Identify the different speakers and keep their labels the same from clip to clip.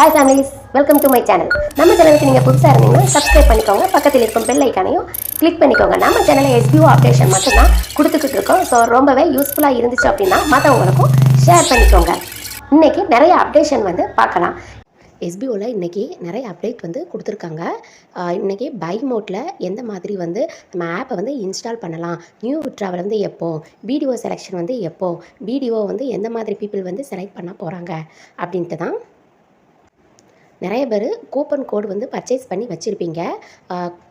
Speaker 1: Hi families welcome to my channel நம்ம சேனலுக்கு நீங்கள் புதுசாக இருந்தீங்கன்னா சப்ஸ்கிரைப் பண்ணிக்கோங்க. பக்கத்தில் இருக்கும் பெல் ஐக்கானையும் கிளிக் பண்ணிக்கோங்க. நம்ம சேனலில் எஸ்பிஓ அப்டேஷன் மட்டும்தான் கொடுத்துக்கிட்டு இருக்கோம். ஸோ ரொம்பவே யூஸ்ஃபுல்லாக இருந்துச்சு அப்படின்னா மற்றவங்களுக்கும் ஷேர் பண்ணிக்கோங்க. இன்றைக்கி நிறைய அப்டேஷன் வந்து பார்க்கலாம். எஸ்பிஓவில் இன்றைக்கி நிறைய அப்டேட் வந்து கொடுத்துருக்காங்க. இன்றைக்கி பை மோட்டில் எந்த மாதிரி வந்து நம்ம ஆப்பை வந்து இன்ஸ்டால் பண்ணலாம்? நியூ ட்ராவல் வந்து எப்போ? வீடியோ செலெக்ஷன் வந்து எப்போ? வீடியோ வந்து எந்த மாதிரி பீப்புள் வந்து செலக்ட் பண்ண போகிறாங்க அப்படின்ட்டு தான் நிறைய பேர் கூப்பன் கோடு வந்து பர்ச்சேஸ் பண்ணி வச்சுருப்பீங்க.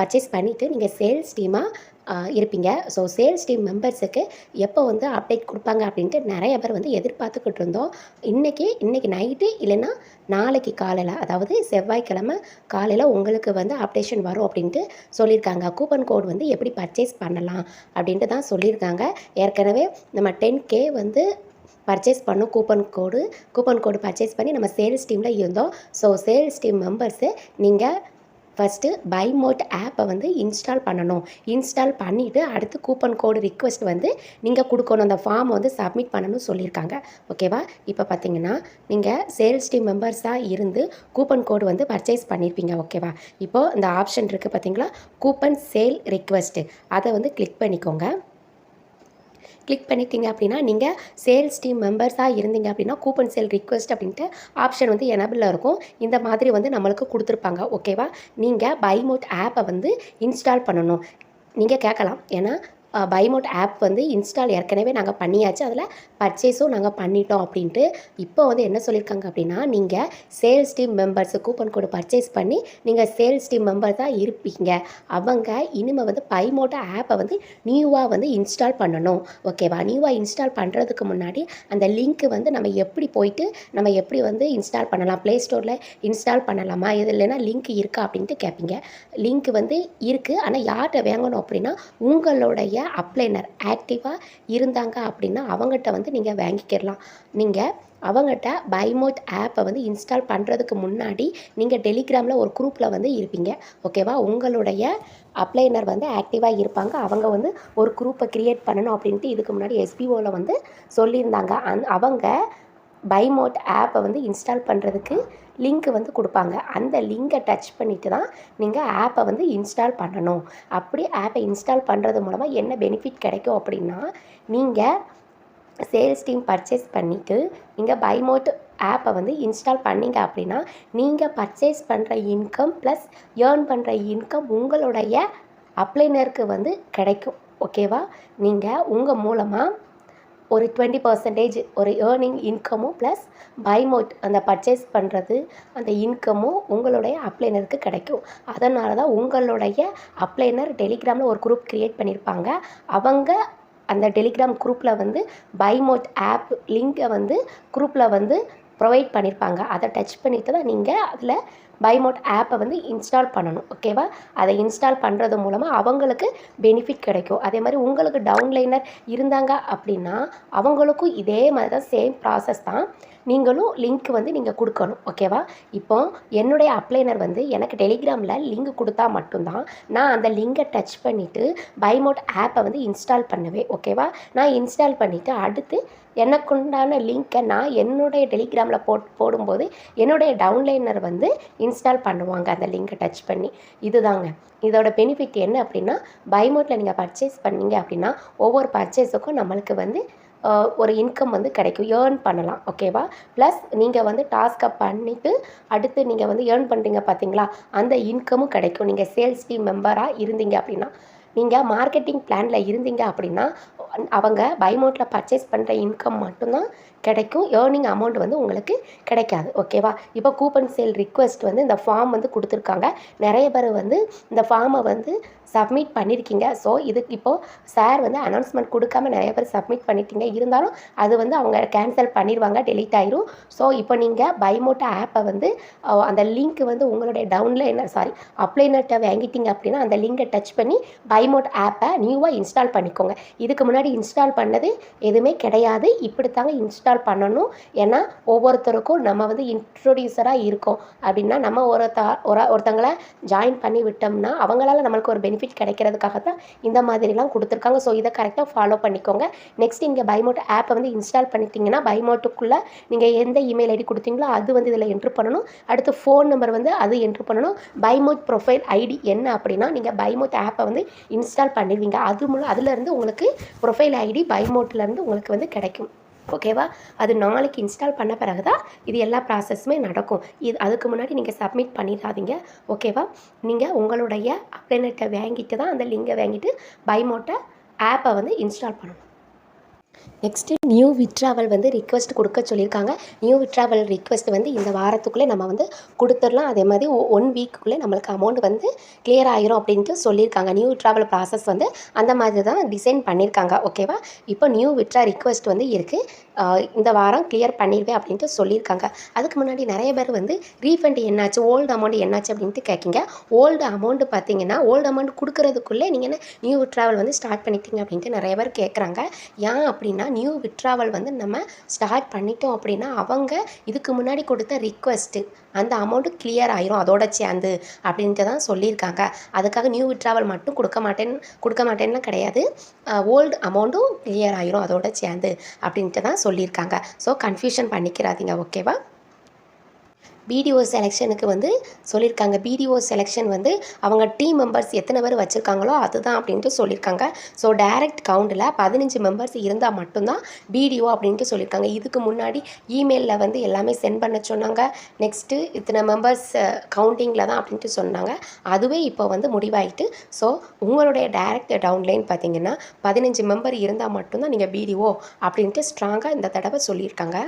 Speaker 1: பர்ச்சேஸ் பண்ணிவிட்டு நீங்கள் சேல்ஸ் டீமாக இருப்பீங்க. ஸோ சேல்ஸ் டீம் மெம்பர்ஸுக்கு எப்போ வந்து அப்டேட் கொடுப்பாங்க அப்படின்ட்டு நிறைய பேர் வந்து எதிர்பார்த்துக்கிட்டு இருந்தோம். இன்றைக்கி இன்றைக்கி நைட்டு இல்லைன்னா நாளைக்கு காலையில் அதாவது செவ்வாய்க்கிழமை காலையில் உங்களுக்கு வந்து அப்டேஷன் வரும் அப்படின்ட்டு சொல்லியிருக்காங்க. கூப்பன் கோட் வந்து எப்படி பர்ச்சேஸ் பண்ணலாம் அப்படின்ட்டு தான் சொல்லியிருக்காங்க. ஏற்கனவே நம்ம டென் கே வந்து பர்ச்சேஸ் பண்ணோம் coupon code coupon code purchase பண்ணி நம்ம சேல்ஸ் டீமில் இருந்தோம். ஸோ சேல்ஸ் டீம் மெம்பர்ஸு நீங்கள் ஃபஸ்ட்டு பை மோட் ஆப்பை வந்து இன்ஸ்டால் பண்ணணும். இன்ஸ்டால் பண்ணிவிட்டு அடுத்து கூப்பன் கோடு ரிக்வெஸ்ட் வந்து நீங்கள் கொடுக்கணும். அந்த ஃபார்ம் வந்து சப்மிட் பண்ணணும்னு சொல்லியிருக்காங்க. ஓகேவா இப்போ பார்த்தீங்கன்னா நீங்கள் சேல்ஸ் டீம் மெம்பர்ஸாக இருந்து கூப்பன் கோடு வந்து பர்ச்சேஸ் பண்ணியிருப்பீங்க ஓகேவா இப்போது இந்த ஆப்ஷன் இருக்குது பார்த்தீங்களா கூப்பன் சேல் ரிக்வெஸ்ட்டு அதை வந்து கிளிக் பண்ணிக்கோங்க. கிளிக் பண்ணிட்டீங்க அப்படின்னா நீங்கள் சேல்ஸ் டீம் மெம்பர்ஸாக இருந்தீங்க அப்படின்னா கூப்பன் சேல் ரிக்வெஸ்ட் அப்படின்ட்டு ஆப்ஷன் வந்து எனபிளில் இருக்கும். இந்த மாதிரி வந்து நம்மளுக்கு கொடுத்துருப்பாங்க. ஓகேவா நீங்கள் பைமோட் ஆப்பை வந்து இன்ஸ்டால் பண்ணணும். நீங்கள் கேட்கலாம். ஏன்னா பைமோட் ஆப் வந்து இன்ஸ்டால் ஏற்கனவே நாங்கள் பண்ணியாச்சு. அதில் பர்ச்சேஸும் நாங்கள் பண்ணிட்டோம் அப்படின்ட்டு இப்போ வந்து என்ன சொல்லியிருக்காங்க அப்படின்னா நீங்கள் sales team members coupon code purchase பண்ணி நீங்கள் சேல்ஸ் டீம் மெம்பர் தான் இருப்பீங்க. அவங்க இனிமேல் வந்து பைமோட்டோ ஆப்பை வந்து நியூவாக வந்து இன்ஸ்டால் பண்ணணும். ஓகேவா நியூவாக இன்ஸ்டால் பண்ணுறதுக்கு முன்னாடி அந்த லிங்க்கு வந்து நம்ம எப்படி போயிட்டு நம்ம எப்படி வந்து இன்ஸ்டால் பண்ணலாம்? ப்ளே ஸ்டோரில் இன்ஸ்டால் பண்ணலாமா? இது இல்லைன்னா லிங்க் இருக்கா அப்படின்ட்டு கேட்பீங்க லிங்க் வந்து இருக்குது ஆனால் யார்கிட்ட வாங்கணும் அப்படின்னா உங்களுடைய அப்ளைனர் ஆக்டிவாக இருந்தாங்க அப்படின்னா அவங்ககிட்ட வந்து நீங்கள் வாங்கிக்கிடலாம் நீங்கள் அவங்ககிட்ட பைமோட் ஆப்பை வந்து இன்ஸ்டால் பண்ணுறதுக்கு முன்னாடி நீங்கள் டெலிகிராமில் ஒரு குரூப்பில் வந்து இருப்பீங்க. ஓகேவா உங்களுடைய அப்ளைனர் வந்து ஆக்டிவாக இருப்பாங்க. அவங்க வந்து ஒரு குரூப்பை க்ரியேட் பண்ணணும் அப்படின்ட்டு இதுக்கு முன்னாடி எஸ்பிஓவில் வந்து சொல்லியிருந்தாங்க. அந் அவங்க பைமோட் ஆப்பை வந்து இன்ஸ்டால் பண்ணுறதுக்கு லிங்க் வந்து கொடுப்பாங்க. அந்த லிங்கை டச் பண்ணிவிட்டு தான் நீங்கள் ஆப்பை வந்து இன்ஸ்டால் பண்ணணும். அப்படி ஆப்பை இன்ஸ்டால் பண்ணுறது மூலமாக என்ன பெனிஃபிட் கிடைக்கும் அப்படின்னா நீங்கள் சேல்ஸ் டீம் பர்ச்சேஸ் பண்ணிவிட்டு நீங்கள் பைமோட் ஆப்பை வந்து இன்ஸ்டால் பண்ணிங்க அப்படின்னா நீங்கள் பர்ச்சேஸ் பண்ணுற இன்கம் ப்ளஸ் ஏர்ன் பண்ணுற இன்கம் உங்களுடைய அப்ளைனருக்கு வந்து கிடைக்கும். ஓகேவா நீங்கள் உங்கள் மூலமாக ஒரு டுவெண்ட்டி பர்சன்டேஜ் ஒரு ஏர்னிங் இன்கமும் ப்ளஸ் பைமோட் அந்த பர்ச்சேஸ் பண்ணுறது அந்த இன்கமும் உங்களுடைய அப்ளைனருக்கு கிடைக்கும். அதனால தான் உங்களுடைய அப்ளைனர் டெலிகிராமில் ஒரு குரூப் க்ரியேட் பண்ணியிருப்பாங்க அவங்க அந்த டெலிகிராம் குரூப்பில் வந்து பைமோட் ஆப் லிங்கை வந்து குரூப்பில் வந்து ப்ரொவைட் பண்ணியிருப்பாங்க அதை டச் பண்ணிட்டு தான் நீங்கள் அதில் பைமோட் ஆப்பை வந்து இன்ஸ்டால் பண்ணணும் ஓகேவா அதை இன்ஸ்டால் பண்ணுறது மூலமாக அவங்களுக்கு பெனிஃபிட் கிடைக்கும். அதே மாதிரி உங்களுக்கு டவுன்லைனர் இருந்தாங்க அப்படின்னா அவங்களுக்கும் இதே மாதிரி தான் சேம் ப்ராசஸ் தான். நீங்களும் லிங்க் வந்து நீங்கள் கொடுக்கணும் ஓகேவா இப்போ என்னுடைய அப்ளைனர் வந்து எனக்கு டெலிகிராமில் லிங்க் கொடுத்தா மட்டும்தான் நான் அந்த லிங்கை டச் பண்ணிவிட்டு பைமோட் ஆப்பை வந்து இன்ஸ்டால் பண்ணுவேன் ஓகேவா நான் இன்ஸ்டால் பண்ணிவிட்டு அடுத்து எனக்குண்டான லிங்க்கை நான் என்னுடைய டெலிகிராமில் போட் போடும்போது என்னுடைய டவுன்லைனர் வந்து இன்ஸ்டால் பண்ணுவாங்க அந்த லிங்கை டச் பண்ணி. இதுதாங்க. இதோட பெனிஃபிட் என்ன அப்படின்னா பைமோட்டில் நீங்கள் பர்ச்சேஸ் பண்ணீங்க அப்படின்னா ஒவ்வொரு பர்ச்சேஸுக்கும் நம்மளுக்கு வந்து ஒரு இன்கம் வந்து கிடைக்கும். ஏர்ன் பண்ணலாம் ஓகேவா? ப்ளஸ் நீங்கள் வந்து டாஸ்க்கை பண்ணிவிட்டு அடுத்து நீங்கள் வந்து ஏர்ன் பண்ணுறீங்க பார்த்தீங்களா? அந்த இன்கமும் கிடைக்கும். நீங்கள் சேல்ஸ் டீம் மெம்பராக இருந்தீங்க அப்படின்னா நீங்கள் மார்க்கெட்டிங் பிளானில் இருந்தீங்க அப்படின்னா அவங்க பைமோட்டில் பர்ச்சேஸ் பண்ணுற இன்கம் மட்டும்தான் கிடைக்கும். ஏர்னிங் அமௌண்ட் வந்து உங்களுக்கு கிடைக்காது. ஓகேவா இப்போ கூப்பன் சேல் ரிக்வெஸ்ட் வந்து இந்த ஃபார்ம் வந்து கொடுத்துருக்காங்க. நிறைய பேர் வந்து இந்த ஃபார்மை வந்து சப்மிட் பண்ணியிருக்கீங்க ஸோ இதுக்கு இப்போது சார் வந்து அனௌன்ஸ்மெண்ட் கொடுக்காம நிறைய பேர் சப்மிட் பண்ணிட்டீங்க இருந்தாலும் அது வந்து அவங்க கேன்சல் பண்ணிடுவாங்க டெலீட் ஆயிரும். ஸோ இப்போ நீங்கள் பைமோட்டோ ஆப்பை வந்து அந்த லிங்க் வந்து உங்களுடைய டவுனில் என்ன சாரி அப்ளைனர்கிட்ட வாங்கிட்டீங்க அப்படின்னா அந்த லிங்கை டச் பண்ணி பைமோட் ஆப்பை நியூவாக இன்ஸ்டால் பண்ணிக்கோங்க. இதுக்கு முன்னாடி இன்ஸ்டால் பண்ணது எதுவுமே கிடையாது. இப்படித்தாங்க இன்ஸ்டால் பண்ணணும். ஏன்னா ஒவ்வொருத்தருக்கும் நம்ம வந்து இன்ட்ரொடியூசராக இருக்கோம். அப்படின்னா நம்ம ஒருத்த ஒரு ஒருத்தங்களை ஜாயின் பண்ணி விட்டோம்னா அவங்களால நம்மளுக்கு ஒரு பெனிஃபிட் கிடைக்கிறதுக்காக தான் இந்த மாதிரிலாம் கொடுத்துருக்காங்க. ஸோ இதை கரெக்டாக ஃபாலோ பண்ணிக்கோங்க. நெக்ஸ்ட் இங்கே பைமோட் ஆப்பை வந்து இன்ஸ்டால் பண்ணிட்டீங்கன்னா பைமோட்டுக்குள்ளே நீங்கள் எந்த இமெயில் ஐடி கொடுத்தீங்களோ அது வந்து இதில் என்ட்ரு பண்ணணும். அடுத்து ஃபோன் நம்பர் வந்து அது என்ட்ரு பண்ணணும். பைமோட் ப்ரொஃபைல் ஐடி என்ன அப்படின்னா நீங்கள் பைமோட் ஆப்பை வந்து இன்ஸ்டால் பண்ணிடுவீங்க. அது மூலம் அதுலேருந்து உங்களுக்கு ப்ரொஃபைல் ஐடி பைமோட்லேருந்து உங்களுக்கு வந்து கிடைக்கும். ஓகேவா? அது நாளைக்கு இன்ஸ்டால் பண்ண பிறகு தான் இது எல்லா ப்ராசஸுமே நடக்கும். இது அதுக்கு முன்னாடி நீங்கள் சப்மிட் பண்ணிடாதீங்க. ஓகேவா? நீங்கள் உங்களுடைய அப்ளைனட்டை வாங்கிட்டு தான் அந்த லிங்கை வாங்கிட்டு பைமோட்டை ஆப்பை வந்து இன்ஸ்டால் பண்ணணும். நெக்ஸ்ட்டு நியூ விட்ராவல் வந்து ரிக்வெஸ்ட் கொடுக்க சொல்லியிருக்காங்க. நியூ விட்ராவல் ரிக்வெஸ்ட் வந்து இந்த வாரத்துக்குள்ளே நம்ம வந்து கொடுத்துடலாம். அதே மாதிரி ஒன் வீக்குள்ளே நம்மளுக்கு அமௌண்ட் வந்து கிளியர் ஆகிரும் அப்படின்ட்டு சொல்லியிருக்காங்க. நியூ விட்ராவல் ப்ராசஸ் வந்து அந்த மாதிரி தான் டிசைன் பண்ணியிருக்காங்க. ஓகேவா இப்போ நியூ விட்ரா ரிக்வெஸ்ட் வந்து இருக்குது இந்த வாரம் கிளியர் பண்ணிடுவேன் அப்படின்ட்டு சொல்லியிருக்காங்க. அதுக்கு முன்னாடி நிறைய பேர் வந்து ரீஃபண்ட் என்னாச்சு ஓல்டு அமௌண்ட் என்னாச்சு அப்படின்ட்டு கேட்கிங்க ஓல்டு அமௌண்ட் பார்த்தீங்கன்னா ஓல்டு அமௌண்ட் கொடுக்குறதுக்குள்ளே நீங்கள் என்ன நியூ விட்ராவல் வந்து ஸ்டார்ட் பண்ணிட்டீங்க அப்படின்ட்டு நிறைய பேர் கேட்குறாங்க. ஏன் அப்படின்னா நியூ ட்ராவல் வந்து நம்ம ஸ்டார்ட் பண்ணிட்டோம் அப்படின்னா அவங்க இதுக்கு முன்னாடி கொடுத்த ரிக்வெஸ்ட்டு அந்த அமௌண்ட்டு கிளியர் ஆயிரும். அதோட சேர்ந்து அப்படின்ட்டு தான் சொல்லியிருக்காங்க. அதுக்காக நியூ விட்ராவல் மட்டும் கொடுக்க மாட்டேன் கொடுக்க மாட்டேன்லாம் கிடையாது. ஓல்டு அமௌண்ட்டும் கிளியர் ஆயிரும். அதோட சேர்ந்து அப்படின்ட்டு தான் சொல்லியிருக்காங்க. ஸோ கன்ஃபியூஷன் பண்ணிக்கிறாதீங்க ஓகேவா பிடிஓ செலெக்ஷனுக்கு வந்து சொல்லியிருக்காங்க. பிடிஓ செலெக்ஷன் வந்து அவங்க டீம் மெம்பர்ஸ் எத்தனை பேர் வச்சுருக்காங்களோ அதுதான் அப்படின்ட்டு சொல்லியிருக்காங்க. ஸோ டைரக்ட் கவுண்டில் பதினஞ்சு மெம்பர்ஸ் இருந்தால் மட்டும்தான் பிடிஓ அப்படின்ட்டு சொல்லியிருக்காங்க. இதுக்கு முன்னாடி இமெயிலில் வந்து எல்லாமே சென்ட் பண்ண சொன்னாங்க. நெக்ஸ்ட்டு இத்தனை மெம்பர்ஸ் கவுண்டிங்கில் தான் அப்படின்ட்டு சொன்னாங்க. அதுவே இப்போ வந்து முடிவாயிட்டு ஸோ உங்களுடைய டைரக்ட் டவுன்லைன் பார்த்தீங்கன்னா பதினஞ்சு மெம்பர் இருந்தால் மட்டும்தான் நீங்கள் பிடிஓ அப்படின்ட்டு ஸ்ட்ராங்காக இந்த தடவை சொல்லியிருக்காங்க.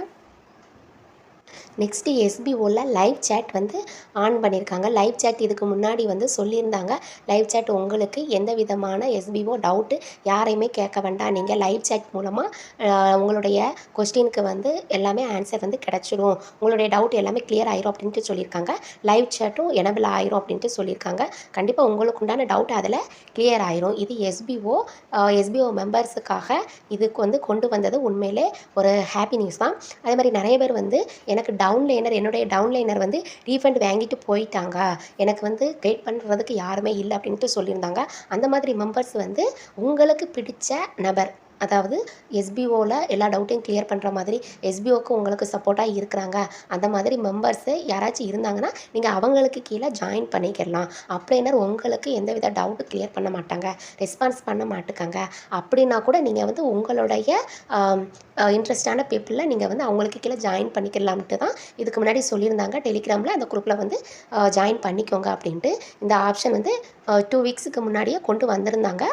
Speaker 1: நெக்ஸ்ட்டு எஸ்பிஓவில் லைவ் சேட் வந்து ஆன் பண்ணியிருக்காங்க. லைவ் சேட் இதுக்கு முன்னாடி வந்து சொல்லியிருந்தாங்க. லைவ் சேட் உங்களுக்கு எந்த விதமான எஸ்பிஓ டவுட்டு யாரையுமே கேட்க வேண்டாம். நீங்கள் லைவ் சேட் மூலமாக உங்களுடைய கொஸ்டினுக்கு வந்து எல்லாமே ஆன்சர் வந்து கிடச்சிடும் உங்களுடைய டவுட் எல்லாமே கிளியர் ஆயிரும் அப்படின்ட்டு சொல்லியிருக்காங்க. லைவ் சேட்டும் எனபிள் ஆயிரும் அப்படின்ட்டு சொல்லியிருக்காங்க. கண்டிப்பாக உங்களுக்கு உண்டான டவுட் அதில் கிளியர் ஆயிரும். இது எஸ்பிஓ எஸ்பிஓ மெம்பர்ஸுக்காக இதுக்கு வந்து கொண்டு வந்தது உண்மையிலே ஒரு ஹாப்பி நியூஸ் தான். அதே மாதிரி நிறைய பேர் வந்து எனக்கு டவுன்லைனர் என்னுடைய டவுன்லைனர் வந்து ரீஃபண்ட் வாங்கிட்டு போயிட்டாங்க. எனக்கு வந்து கைட் பண்ணுறதுக்கு யாருமே இல்லை அப்படின்ட்டு சொல்லியிருந்தாங்க. அந்த மாதிரி மெம்பர்ஸ் வந்து உங்களுக்கு பிடிச்ச நபர். அதாவது எஸ்பிஓவில் எல்லா டவுட்டையும் கிளியர் பண்ணுற மாதிரி எஸ்பிஓக்கு உங்களுக்கு சப்போர்ட்டாக இருக்கிறாங்க. அந்த மாதிரி மெம்பர்ஸு யாராச்சும் இருந்தாங்கன்னா நீங்கள் அவங்களுக்கு கீழே ஜாயின் பண்ணிக்கிடலாம். அப்ளைனர் உங்களுக்கு எந்தவித டவுட்டு கிளியர் பண்ண மாட்டாங்க. ரெஸ்பான்ஸ் பண்ண மாட்டுக்காங்க. அப்படின்னா கூட நீங்கள் வந்து உங்களுடைய இன்ட்ரெஸ்டான பீப்புளில் நீங்கள் வந்து அவங்களுக்கு கீழே ஜாயின் பண்ணிக்கலாம்ட்டு தான் இதுக்கு முன்னாடி சொல்லியிருந்தாங்க. டெலிகிராமில் அந்த குரூப்பில் வந்து ஜாயின் பண்ணிக்கோங்க அப்படின்ட்டு இந்த ஆப்ஷன் வந்து டூ வீக்ஸுக்கு முன்னாடியே கொண்டு வந்திருந்தாங்க.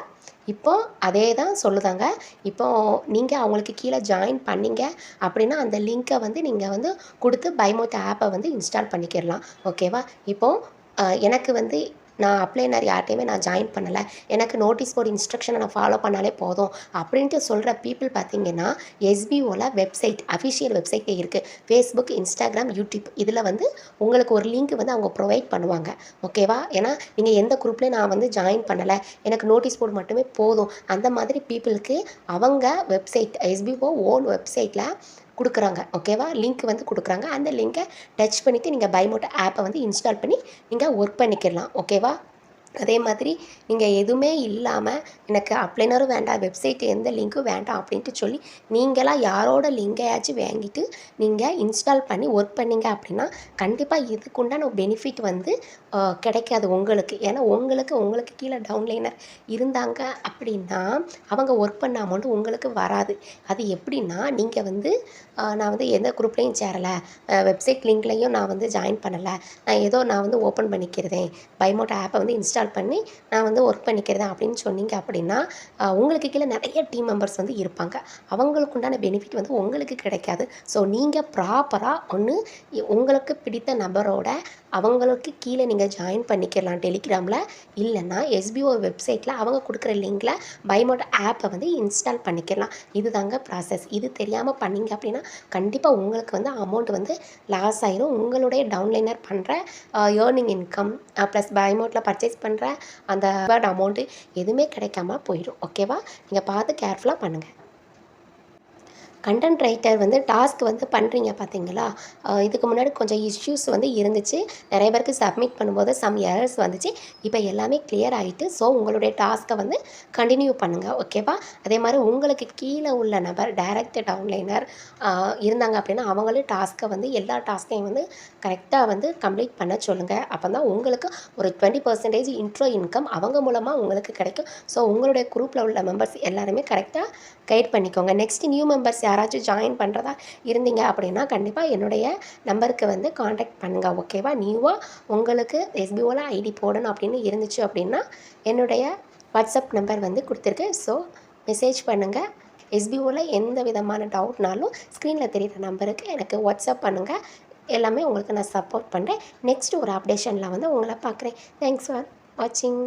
Speaker 1: இப்போ அதே தான் சொல்லுதாங்க. இப்போ நீங்கள் அவங்களுக்கு கீழே ஜாயின் பண்ணீங்க அப்படின்னா அந்த லிங்க்கை வந்து நீங்கள் வந்து கொடுத்து பைமோத் ஆப்பை வந்து இன்ஸ்டால் பண்ணிக்கிடலாம். ஓகேவா இப்போது எனக்கு வந்து நான் அப்ளைனர் யார்ட்டையுமே நான் ஜாயின் பண்ணலை. எனக்கு நோட்டீஸ் போர்டு இன்ஸ்ட்ரக்ஷனை நான் ஃபாலோ பண்ணாலே போதும். அப்படின்ட்டு சொல்கிற பீப்புள் பார்த்தீங்கன்னா எஸ்பிஓவில் வெப்சைட் அஃபிஷியல் வெப்சைட்டே இருக்குது ஃபேஸ்புக் இன்ஸ்டாகிராம் யூடியூப் இதில் வந்து உங்களுக்கு ஒரு லிங்க் வந்து அவங்க ப்ரொவைட் பண்ணுவாங்க. ஓகேவா ஏன்னா நீங்கள் எந்த குரூப்லேயும் நான் வந்து ஜாயின் பண்ணலை. எனக்கு நோட்டீஸ் போர்டு மட்டுமே போதும். அந்த மாதிரி பீப்புளுக்கு அவங்க வெப்சைட் எஸ்பிஓ ஓன் வெப்சைட்டில் கொடுக்குறாங்க ஓகேவா லிங்க் வந்து கொடுக்குறாங்க. அந்த லிங்கை டச் பண்ணிவிட்டு நீங்கள் பைமோட்டோ ஆப்பை வந்து இன்ஸ்டால் பண்ணி நீங்கள் ஒர்க் பண்ணிக்கிடலாம் ஓகேவா அதே மாதிரி நீங்கள் எதுவுமே இல்லாமல் எனக்கு அப்ளைனரும் வேண்டாம் வெப்சைட் எந்த லிங்க்கும் வேண்டாம் அப்படின்ட்டு சொல்லி நீங்களாக யாரோட லிங்கையாச்சும் வாங்கிட்டு நீங்கள் இன்ஸ்டால் பண்ணி ஒர்க் பண்ணிங்க அப்படின்னா கண்டிப்பாக இதுக்குண்டான பெனிஃபிட் வந்து கிடைக்காது உங்களுக்கு. ஏன்னா உங்களுக்கு உங்களுக்கு கீழே டவுன்லைனர் இருந்தாங்க அப்படின்னா அவங்க ஒர்க் பண்ண அமௌண்ட் உங்களுக்கு வராது. அது எப்படின்னா நீங்கள் வந்து நான் வந்து எந்த குரூப்லேயும் சேரலை. வெப்சைட் லிங்க்லேயும் நான் வந்து ஜாயின் பண்ணலை. நான் ஏதோ நான் வந்து ஓப்பன் பண்ணிக்கிறதேன் பைமோட்டோ ஆப்பை வந்து இன்ஸ்டால் பண்ணி நான் வந்து ஒர்க் பண்ணிக்கிறதா அப்படின்னு சொன்னீங்க அப்படின்னா உங்களுக்கு கீழே நிறைய டீம் மெம்பர்ஸ் வந்து இருப்பாங்க. அவங்களுக்கு உண்டான பெனிஃபிட் வந்து உங்களுக்கு கிடைக்காது. ஸோ நீங்கள் ப்ராப்பராக ஒன்று உங்களுக்கு பிடித்த நபரோட அவங்களுக்கு கீழே நீங்கள் ஜாயின் பண்ணிக்கலாம் டெலிகிராமில் இல்லைன்னா எஸ்பிஓ வெப்சைட்டில் அவங்க கொடுக்குற லிங்கில் பைமோட் ஆப்பை வந்து இன்ஸ்டால் பண்ணிக்கலாம். இதுதாங்க ப்ராசஸ் இது தெரியாமல் பண்ணீங்க அப்படின்னா கண்டிப்பாக உங்களுக்கு வந்து அமௌண்ட் வந்து லாஸ் ஆயிரும். உங்களுடைய டவுன்லைனர் பண்ணுற ஏர்னிங் இன்கம் ப்ளஸ் பைமோட்டில் பர்ச்சேஸ் பண்ணுற அந்த அமௌண்ட்டு எதுவுமே கிடைக்காம போயிடும். ஓகேவா நீங்கள் பார்த்து கேர்ஃபுல்லாக பண்ணுங்கள் கண்டென்ட் ரைட்டர் வந்து டாஸ்க் வந்து பண்ணுறீங்க பார்த்தீங்களா இதுக்கு முன்னாடி கொஞ்சம் இஷ்யூஸ் வந்து இருந்துச்சு. நிறைய பேருக்கு சப்மிட் பண்ணும்போது சம் எரர்ஸ் வந்துச்சு. இப்போ எல்லாமே கிளியர் ஆகிட்டு ஸோ உங்களுடைய டாஸ்க்கை வந்து கண்டினியூ பண்ணுங்கள் ஓகேவா அதே மாதிரி உங்களுக்கு கீழே உள்ள நபர் டைரக்ட் டவுன்லைனர் இருந்தாங்க அப்படின்னா அவங்களும் டாஸ்க்கை வந்து எல்லா டாஸ்க்கையும் வந்து கரெக்டாக வந்து கம்ப்ளீட் பண்ண சொல்லுங்கள் அப்போ தான் உங்களுக்கு ஒரு டுவெண்ட்டி பர்சன்டேஜ் இன்ட்ரோ இன்கம் அவங்க மூலமாக உங்களுக்கு கிடைக்கும். ஸோ உங்களுடைய குரூப்பில் உள்ள மெம்பர்ஸ் எல்லாருமே கரெக்டாக கைட் பண்ணிக்கோங்க. நெக்ஸ்ட் நியூ மெம்பர்ஸ் யாராச்சும் ஜாயின் பண்ணுறதா இருந்தீங்க அப்படின்னா கண்டிப்பாக என்னுடைய நம்பருக்கு வந்து காண்டாக்ட் பண்ணுங்கள் ஓகேவா நியூவாக உங்களுக்கு எஸ்பிஓவில் ஐடி போடணும் அப்படின்னு இருந்துச்சு அப்படின்னா என்னுடைய வாட்ஸ்அப் நம்பர் வந்து கொடுத்துருக்கேன் ஸோ மெசேஜ் பண்ணுங்கள் எஸ்பிஓவில் எந்த விதமான டவுட்னாலும் ஸ்க்ரீனில் தெரிகிற நம்பருக்கு எனக்கு வாட்ஸ்அப் பண்ணுங்கள் எல்லாமே உங்களுக்கு நான் சப்போர்ட் பண்ணுறேன் நெக்ஸ்ட் ஒரு அப்டேஷனில் வந்து உங்களை பார்க்குறேன். தேங்க்ஸ் ஃபார் வாட்சிங்